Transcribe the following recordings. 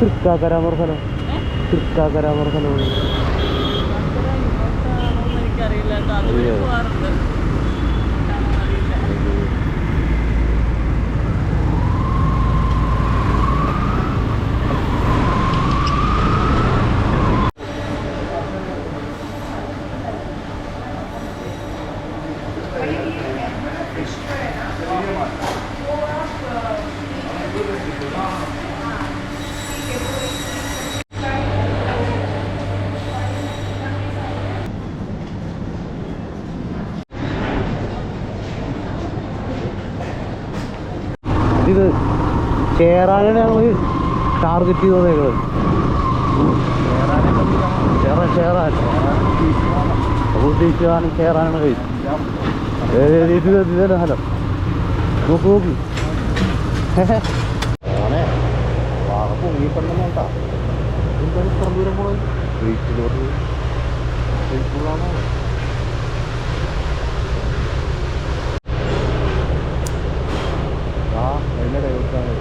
തൃക്കാക്കര എന്ന് പറഞ്ഞ സ്ഥലം തൃക്കാക്കര എന്ന് പറഞ്ഞ സ്ഥലമാണ് എനിക്കറിയില്ല ഇത് ചേരാനാണ് ഞങ്ങൾ ടാർഗറ്റ് ചെയ്ത് വന്നേക്കുന്നത് ചേറാൻ ചേറാൻ അപ്പോൾ ഉദ്ദേശിച്ചതാണ് ചേറാനാണ് കൈ. ഇത് ഇതന്നെ ഹലോ. നോക്ക് നോക്ക്. ദൂരം വെയിറ്റുള്ളതാണോ ആ അതിന്റെ ഡൈവർട്ടാണ്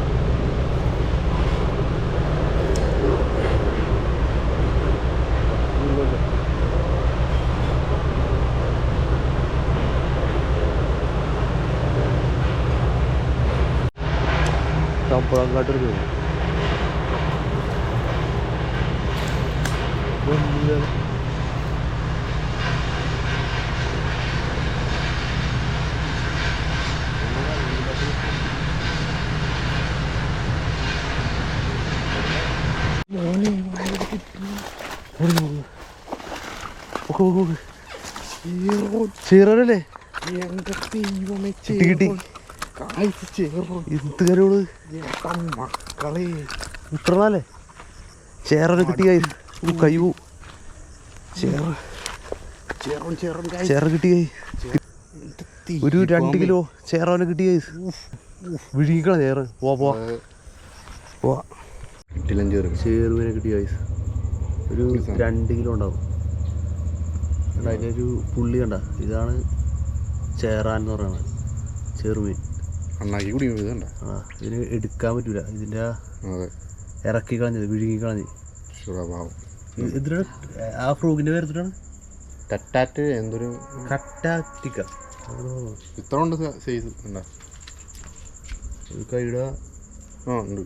തമ്പഴങ്ങാട്ടൊരു പോകും ചേറല്ലേ ദൈവമേ കിട്ടി, കിട്ടി. എന്ത് കരോൾ മക്കളെ. ഇത്രല്ലേ ചേറന് കിട്ടിയായി കയ്യു ചേറ് ചേറും ചേറും ചേറ കിട്ടിയായി ഒരു രണ്ട് കിലോ ചേറാന് കിട്ടിയായി വിഴുങ്ങിക്കള ചേറ്. പോ പോ പോ കിട്ടില്ല ചേറ് കിട്ടിയ കിട്ടിയായി ഒരു രണ്ട് കിലോ ഉണ്ടാവും. കണ്ടാ, അതിന്റെ ഒരു പുള്ളി കണ്ട. ഇതാണ് ചേറാൻ എന്ന് പറയുന്നത്. ചെറുമീൻ അണ്ണാക്കി കുടി ഇതണ്ട ആ ഇതിന് എടുക്കാൻ പറ്റൂല. ഇതിന്റെ അതെ. ഇറക്കി കളഞ്ഞത് വിഴുങ്ങി കളഞ്ഞ്. സുഖഭാവം ഇതിനാണ് ആ ഫ്രൂഗിന്റെ പേരെത്തിട്ടാണ് ടറ്റാറ്റ് എന്തൊരു കട്ടാറ്റിക്ക ഇത്ര ഉണ്ട് സൈസ്. ഉണ്ടാ ഒരു കൈട ആ ഉണ്ട്.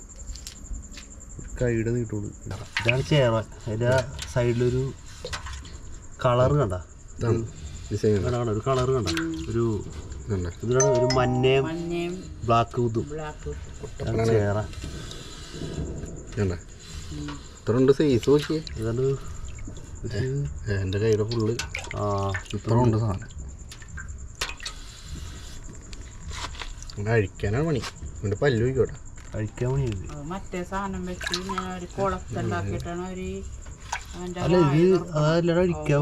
കൈട നീട്ടുള്ളൂ ഇതാണ് ചേറാൻ അതിന്റെ സൈഡിലൊരു കളർ കണ്ട? ഡിസൈൻ കണ്ട ഒരു കളർ കണ്ട. ഒരു ഇതിലാണ് ഒരു മഞ്ഞയും ബ്ലാക്ക് ഇതും ബ്ലാക്ക് ഇത്രണ്ട് സൈസ് നോക്കിയേ. ഇതാണ് എന്റെ കയ്യിലെ ഫുള്ള് ആ ഇത്ര ഉണ്ട് സാധനം. അഴിക്കാനാണ് പണി. എന്നിട്ട് പല്ല് വയ്ക്കോട്ടെ. അഴിക്കാൻ പണി മറ്റേ സാധനം വെച്ച് ഇങ്ങനെ ഒരു കുളത്തുണ്ടാക്കിയിട്ടാണ് ഒരു അല്ല ഇത് അതല്ല അഴിക്കാൻ